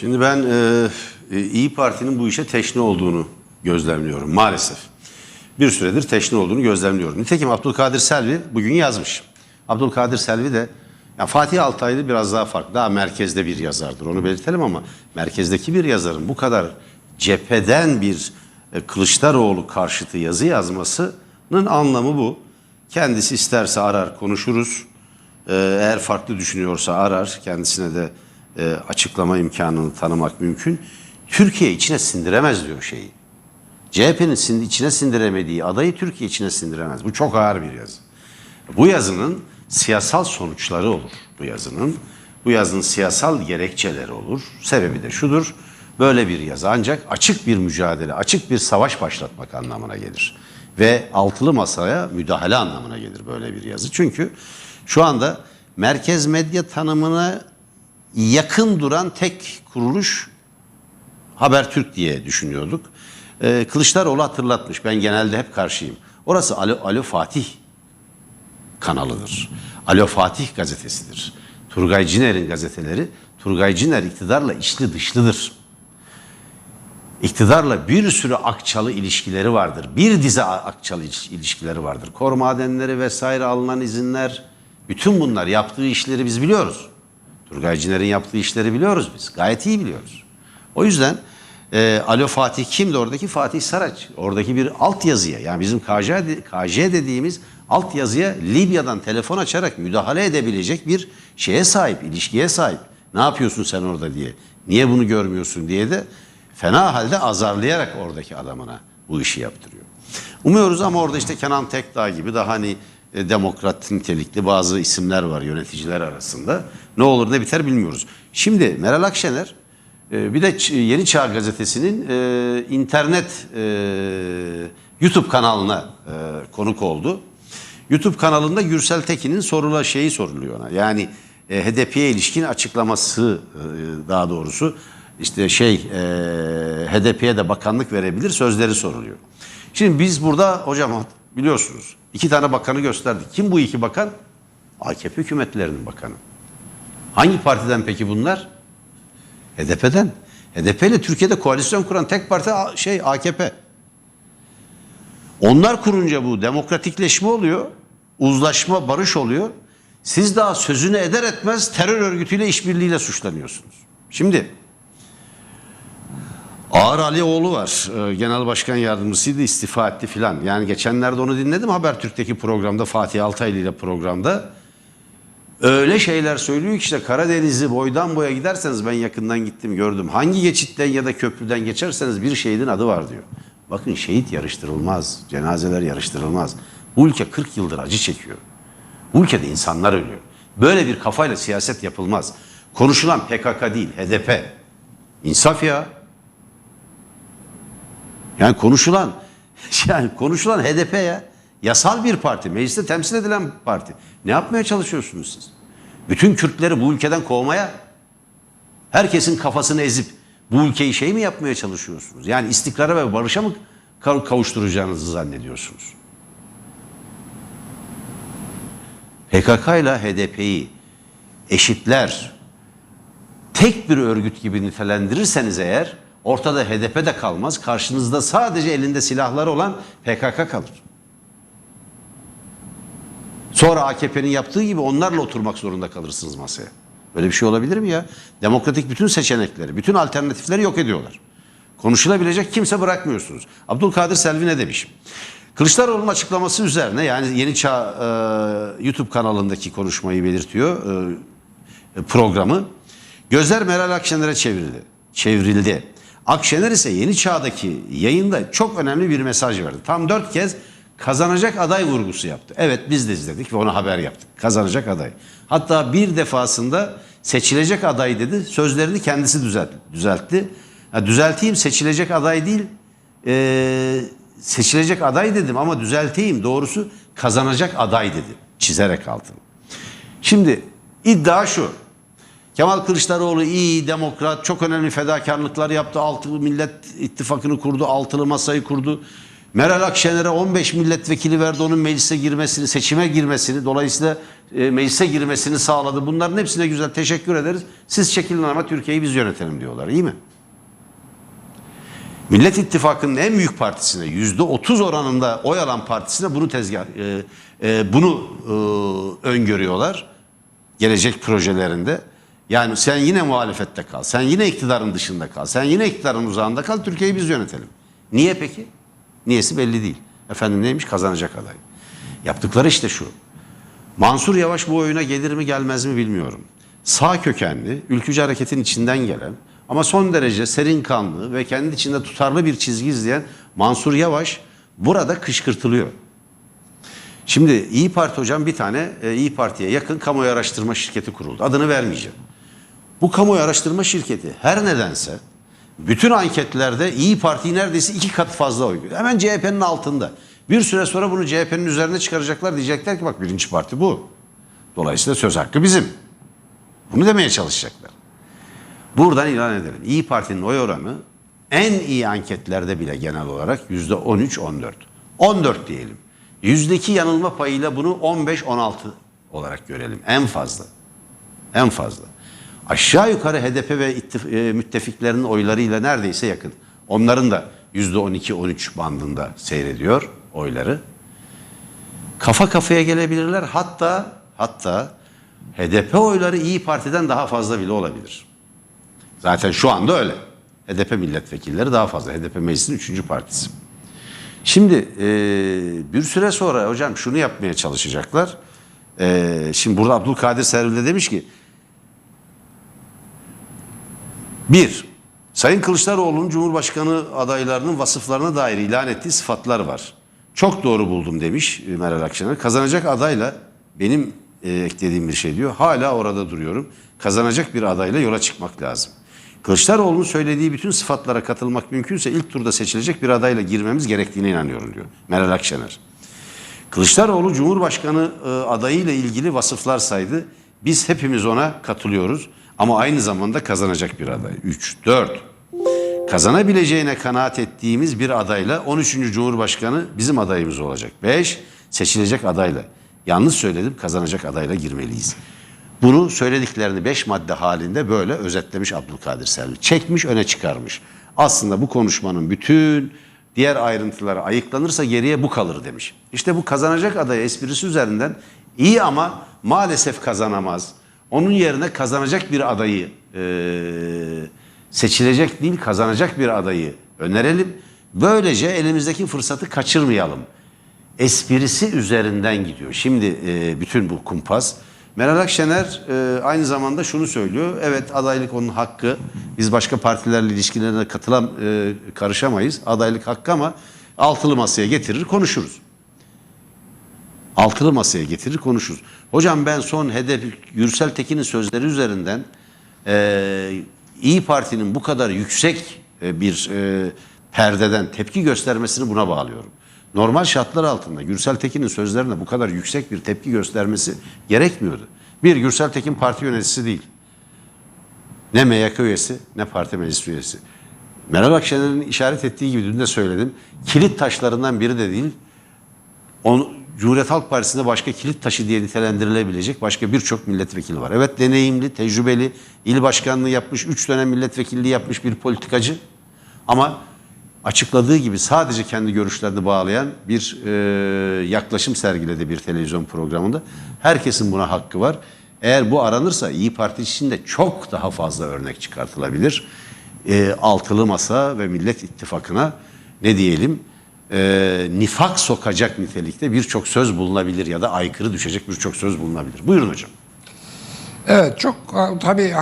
Şimdi ben e, e, İyi Parti'nin bu işe teşne olduğunu gözlemliyorum maalesef. Bir süredir teşne olduğunu gözlemliyorum. Nitekim Abdülkadir Selvi bugün yazmış. Abdülkadir Selvi de ya Fatih Altaylı biraz daha farklı. Daha merkezde bir yazardır. Onu belirtelim ama merkezdeki bir yazarın bu kadar cepheden bir e, Kılıçdaroğlu karşıtı yazı yazmasının anlamı bu. Kendisi isterse arar konuşuruz. Ee, Eğer farklı düşünüyorsa arar. Kendisine de e, açıklama imkanını tanımak mümkün. Türkiye içine sindiremez diyor şeyi. CHP'nin sin- içine sindiremediği adayı Türkiye içine sindiremez. Bu çok ağır bir yazı. Bu yazının siyasal sonuçları olur bu yazının. Bu yazının siyasal gerekçeleri olur. Sebebi de şudur. Böyle bir yazı ancak açık bir mücadele, açık bir savaş başlatmak anlamına gelir. Ve altılı masaya müdahale anlamına gelir böyle bir yazı. Çünkü şu anda merkez medya tanımına yakın duran tek kuruluş Habertürk diye düşünüyorduk. Ee, Kılıçdaroğlu hatırlatmış. Ben genelde hep karşıyım. Orası Alo, Alo Fatih kanalıdır. Alo Fatih gazetesidir. Turgay Ciner'in gazeteleri, Turgay Ciner iktidarla içli dışlıdır. İktidarla bir sürü akçalı ilişkileri vardır. Bir dizi akçalı iliş- ilişkileri vardır. Kor madenleri vesaire alınan izinler, bütün bunlar yaptığı işleri biz biliyoruz. Turgay Ciner'in yaptığı işleri biliyoruz biz. Gayet iyi biliyoruz. O yüzden e, Alo Fatih kimdi oradaki? Fatih Saraç. Oradaki bir altyazıya yani bizim KJ, KJ dediğimiz altyazıya Libya'dan telefon açarak müdahale edebilecek bir şeye sahip, ilişkiye sahip. Ne yapıyorsun sen orada diye. Niye bunu görmüyorsun diye de fena halde azarlayarak oradaki adamına bu işi yaptırıyor. Umuyoruz ama orada işte Kenan Tekdağ gibi daha hani e, demokrat nitelikli bazı isimler var yöneticiler arasında. Ne olur ne biter bilmiyoruz. Şimdi Meral Akşener e, bir de Yeni Çağ Gazetesi'nin e, internet e, YouTube kanalına konuk oldu. YouTube kanalında Gürsel Tekin'in sorula şeyi soruluyor ona. Yani HDP'ye ilişkin açıklaması daha doğrusu işte şey HDP'ye de bakanlık verebilir sözleri soruluyor. Şimdi biz burada hocam biliyorsunuz iki tane bakanı gösterdik. Kim bu iki bakan? AKP hükümetlerinin bakanı. Hangi partiden peki bunlar? HDP'den. HDP ile Türkiye'de koalisyon kuran tek parti şey AKP. Onlar kurunca bu demokratikleşme oluyor, uzlaşma, barış oluyor. Siz daha sözünü eder etmez terör örgütüyle işbirliğiyle suçlanıyorsunuz. Şimdi Ağar Alioğlu var. Ee, Genel Başkan Yardımcısıydı istifa etti filan. Yani geçenlerde onu dinledim Habertürk'teki programda Fatih Altaylı ile programda. Öyle şeyler söylüyor ki işte Karadeniz'i boydan boya giderseniz ben yakından gittim gördüm. Hangi geçitten ya da köprüden geçerseniz bir şehidin adı var diyor. Bakın şehit yarıştırılmaz, cenazeler yarıştırılmaz. Bu ülke 40 yıldır acı çekiyor. Bu ülkede insanlar ölüyor. Böyle bir kafayla siyaset yapılmaz. Konuşulan PKK değil, HDP. İnsaf ya. Yani konuşulan yani konuşulan HDP ya. Yasal bir parti, mecliste temsil edilen bir parti. Ne yapmaya çalışıyorsunuz siz? Bütün Kürtleri bu ülkeden kovmaya, herkesin kafasını ezip bu ülkeyi şey mi yapmaya çalışıyorsunuz? Yani istikrara ve barışa mı kav- kavuşturacağınızı zannediyorsunuz? PKK ile HDP'yi eşitler, tek bir örgüt gibi nitelendirirseniz eğer ortada HDP de kalmaz. Karşınızda sadece elinde silahları olan PKK kalır. Sonra AKP'nin yaptığı gibi onlarla oturmak zorunda kalırsınız masaya. Böyle bir şey olabilir mi ya? Demokratik bütün seçenekleri, bütün alternatifleri yok ediyorlar. Konuşulabilecek kimse bırakmıyorsunuz. Abdülkadir Selvi ne demiş? Kılıçdaroğlu'nun açıklaması üzerine yani Yeni Çağ e, YouTube kanalındaki konuşmayı belirtiyor. E, programı. Gözler Meral Akşener'e çevrildi. Çevrildi. Akşener ise Yeni Çağ'daki yayında çok önemli bir mesaj verdi. Tam dört kez kazanacak aday vurgusu yaptı. Evet biz de izledik ve ona haber yaptık. Kazanacak aday. Hatta bir defasında seçilecek aday dedi. Sözlerini kendisi düzeltti. Ha, düzelteyim seçilecek aday değil. Ee, seçilecek aday dedim ama düzelteyim. Doğrusu kazanacak aday dedi. Çizerek altını. Şimdi iddia şu. Kemal Kılıçdaroğlu iyi, demokrat, çok önemli fedakarlıklar yaptı. Altılı Millet İttifakı'nı kurdu, altılı masayı kurdu. Meral Akşener'e 15 milletvekili verdi onun meclise girmesini, seçime girmesini, dolayısıyla e, meclise girmesini sağladı. Bunların hepsine güzel teşekkür ederiz. Siz çekilin ama Türkiye'yi biz yönetelim diyorlar. İyi mi? Millet İttifakı'nın en büyük partisine yüzde 30 oranında oy alan partisine bunu tezgah e, e, bunu e, öngörüyorlar gelecek projelerinde. Yani sen yine muhalefette kal, sen yine iktidarın dışında kal, sen yine iktidarın uzağında kal, Türkiye'yi biz yönetelim. Niye peki? Niyesi belli değil. Efendim neymiş? Kazanacak aday. Yaptıkları işte şu. Mansur Yavaş bu oyuna gelir mi gelmez mi bilmiyorum. Sağ kökenli, ülkücü hareketin içinden gelen ama son derece serin kanlı ve kendi içinde tutarlı bir çizgi izleyen Mansur Yavaş burada kışkırtılıyor. Şimdi İyi Parti hocam bir tane e, İyi Parti'ye yakın kamuoyu araştırma şirketi kuruldu. Adını vermeyeceğim. Bu kamuoyu araştırma şirketi her nedense bütün anketlerde İyi Parti'yi neredeyse iki kat fazla oy görüyor. Hemen CHP'nin altında. Bir süre sonra bunu CHP'nin üzerine çıkaracaklar. Diyecekler ki bak birinci parti bu. Dolayısıyla söz hakkı bizim. Bunu demeye çalışacaklar. Buradan ilan edelim. İyi Parti'nin oy oranı en iyi anketlerde bile genel olarak yüzde 13-14. 14 diyelim. Yüzdeki yanılma payıyla bunu 15-16 olarak görelim. En fazla. En fazla. Aşağı yukarı HDP ve e, müttefiklerinin oylarıyla neredeyse yakın. Onların da yüzde 12-13 bandında seyrediyor oyları. Kafa kafaya gelebilirler. Hatta hatta HDP oyları İyi Parti'den daha fazla bile olabilir. Zaten şu anda öyle. HDP milletvekilleri daha fazla. HDP meclisin üçüncü partisi. Şimdi e, bir süre sonra hocam şunu yapmaya çalışacaklar. E, şimdi burada Abdülkadir Selvi de demiş ki bir, Sayın Kılıçdaroğlu'nun Cumhurbaşkanı adaylarının vasıflarına dair ilan ettiği sıfatlar var. Çok doğru buldum demiş e, Meral Akşener. Kazanacak adayla benim e, eklediğim bir şey diyor. Hala orada duruyorum. Kazanacak bir adayla yola çıkmak lazım. Kılıçdaroğlu'nun söylediği bütün sıfatlara katılmak mümkünse ilk turda seçilecek bir adayla girmemiz gerektiğine inanıyorum diyor Meral Akşener. Kılıçdaroğlu Cumhurbaşkanı e, adayıyla ilgili vasıflar saydı. Biz hepimiz ona katılıyoruz ama aynı zamanda kazanacak bir aday. 3, 4. Kazanabileceğine kanaat ettiğimiz bir adayla 13. Cumhurbaşkanı bizim adayımız olacak. 5. Seçilecek adayla. Yanlış söyledim kazanacak adayla girmeliyiz. Bunu söylediklerini 5 madde halinde böyle özetlemiş Abdülkadir Selvi. Çekmiş öne çıkarmış. Aslında bu konuşmanın bütün diğer ayrıntıları ayıklanırsa geriye bu kalır demiş. İşte bu kazanacak aday esprisi üzerinden iyi ama maalesef kazanamaz. Onun yerine kazanacak bir adayı eee, seçilecek değil kazanacak bir adayı önerelim. Böylece elimizdeki fırsatı kaçırmayalım. Esprisi üzerinden gidiyor. Şimdi e, bütün bu kumpas. Meral Akşener e, aynı zamanda şunu söylüyor. Evet adaylık onun hakkı. Biz başka partilerle ilişkilerine katılan e, karışamayız. Adaylık hakkı ama altılı masaya getirir konuşuruz. Altılı masaya getirir konuşuruz. Hocam ben son hedef Gürsel Tekin'in sözleri üzerinden e, İyi Parti'nin bu kadar yüksek e, bir e, perdeden tepki göstermesini buna bağlıyorum. Normal şartlar altında Gürsel Tekin'in sözlerine bu kadar yüksek bir tepki göstermesi gerekmiyordu. Bir Gürsel Tekin parti yöneticisi değil. Ne MYK üyesi ne parti meclis üyesi. Meral Akşener'in işaret ettiği gibi dün de söyledim. Kilit taşlarından biri de değil. Onu, Cumhuriyet Halk Partisi'nde başka kilit taşı diye nitelendirilebilecek başka birçok milletvekili var. Evet deneyimli, tecrübeli, il başkanlığı yapmış, üç dönem milletvekilliği yapmış bir politikacı. Ama açıkladığı gibi sadece kendi görüşlerini bağlayan bir e, yaklaşım sergiledi bir televizyon programında. Herkesin buna hakkı var. Eğer bu aranırsa İyi Parti içinde çok daha fazla örnek çıkartılabilir. E, altılı masa ve Millet İttifakı'na ne diyelim e, nifak sokacak nitelikte birçok söz bulunabilir ya da aykırı düşecek birçok söz bulunabilir. Buyurun hocam. Evet çok tabii